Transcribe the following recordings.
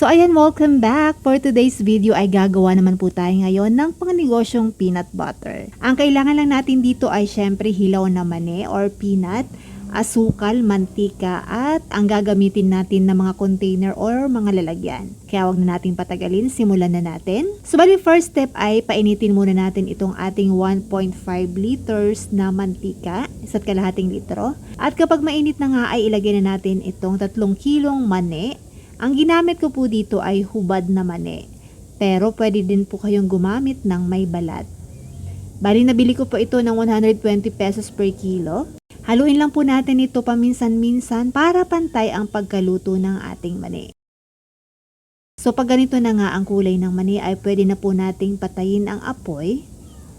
So ayan, welcome back! For today's video ay gagawa naman po tayo ngayon ng pangnegosyong peanut butter. Ang kailangan lang natin dito ay syempre hilaw na mani or peanut, asukal, mantika at ang gagamitin natin na mga container or mga lalagyan. Kaya wag na natin patagalin, simulan na natin. So bali first step ay painitin muna natin itong ating 1.5 liters na mantika, isa't kalahating litro. At kapag mainit na nga ay ilagay na natin itong 3 kilong mani. Ang ginamit ko po dito ay hubad na mani. Pero pwede din po kayong gumamit ng may balat. Bali nabili ko po ito ng 120 pesos per kilo. Haluin lang po natin ito paminsan-minsan para pantay ang pagkaluto ng ating mani. So pag ganito na nga ang kulay ng mani ay pwede na po nating patayin ang apoy.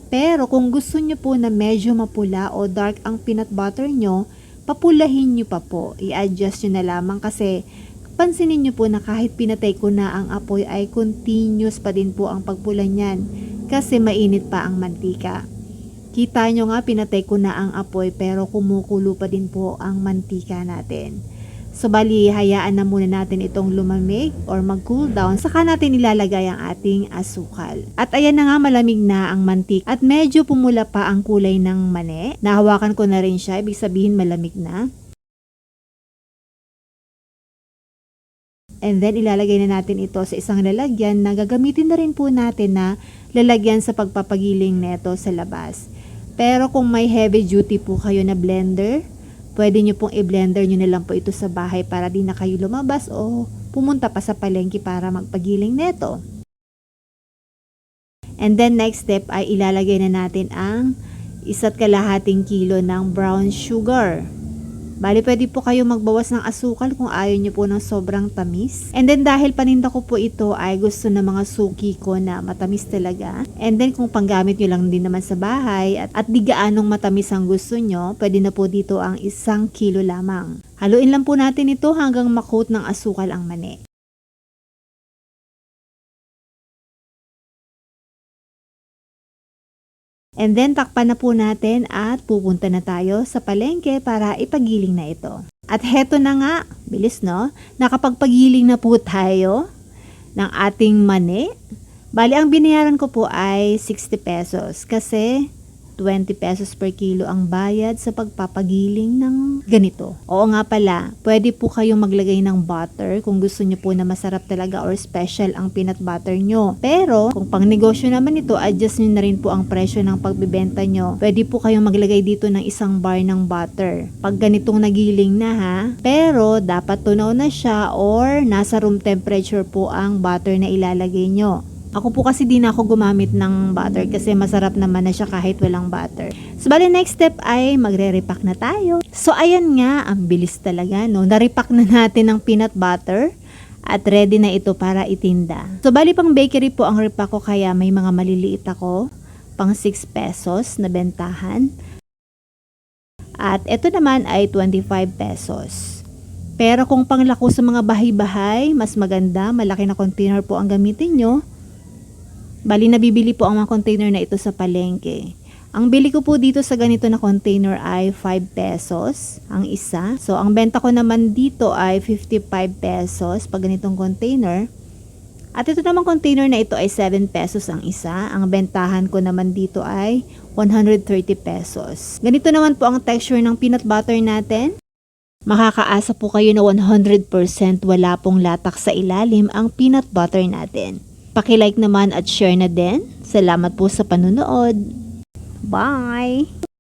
Pero kung gusto nyo po na medyo mapula o dark ang peanut butter nyo, papulahin nyo pa po. I-adjust nyo na lamang kasi pansinin nyo po na kahit pinatay ko na ang apoy ay continuous pa din po ang pagpula niyan kasi mainit pa ang mantika. Kita nyo nga pinatay ko na ang apoy pero kumukulo pa din po ang mantika natin. So bali, hayaan na muna natin itong lumamig or mag-cool down. Saka natin ilalagay ang ating asukal. At ayan na nga malamig na ang mantik. At medyo pumula pa ang kulay ng mani. Nahawakan ko na rin siya. Ibig sabihin malamig na. And then ilalagay na natin ito sa isang lalagyan na gagamitin na rin po natin na lalagyan sa pagpapagiling neto sa labas. Pero kung may heavy duty po kayo na blender, pwede nyo pong i-blender nyo na lang po ito sa bahay para di na kayo lumabas o pumunta pa sa palengke para magpagiling neto. And then next step ay ilalagay na natin ang isa't kalahating kilo ng brown sugar. Bali, pwede po kayo magbawas ng asukal kung ayaw nyo po ng sobrang tamis. And then, dahil paninda ko po ito ay gusto ng mga suki ko na matamis talaga. And then, kung panggamit nyo lang din naman sa bahay at, at di gaanong matamis ang gusto nyo, pwede na po dito ang isang kilo lamang. Haluin lang po natin ito hanggang makot ng asukal ang mani. And then takpan na po natin at pupunta na tayo sa palengke para ipagiling na ito. At heto na nga, bilis no, nakapagpagiling na po tayo ng ating mani. Bali, ang binayaran ko po ay 60 pesos kasi 20 pesos per kilo ang bayad sa pagpapagiling ng ganito. Oo nga pala, pwede po kayong maglagay ng butter kung gusto nyo po na masarap talaga or special ang peanut butter nyo. Pero, kung pang negosyo naman ito, adjust nyo na rin po ang presyo ng pagbibenta nyo. Pwede po kayong maglagay dito ng isang bar ng butter. Pag ganitong nagiling na ha, pero dapat tunaw na siya or nasa room temperature po ang butter na ilalagay nyo. Ako po kasi di na ako gumamit ng butter kasi masarap naman na siya kahit walang butter. So, bali next step ay magre-repack na tayo. So, ayan nga, ang bilis talaga, no? Narepack na natin ng peanut butter at ready na ito para itinda. So, bali pang bakery po ang repack ko kaya may mga maliliit ako, pang 6 pesos na bentahan. At ito naman ay 25 pesos. Pero kung panglako sa mga bahay-bahay, mas maganda, malaki na container po ang gamitin nyo. Bali, nabibili po ang mga container na ito sa palengke. Ang bili ko po dito sa ganito na container ay 5 pesos ang isa. So, ang benta ko naman dito ay 55 pesos pag ganitong container. At ito namang container na ito ay 7 pesos ang isa. Ang bentahan ko naman dito ay 130 pesos. Ganito naman po ang texture ng peanut butter natin. Makakaasa po kayo na 100% wala pong latak sa ilalim ang peanut butter natin. Pakilike naman at share na din. Salamat po sa panunood. Bye!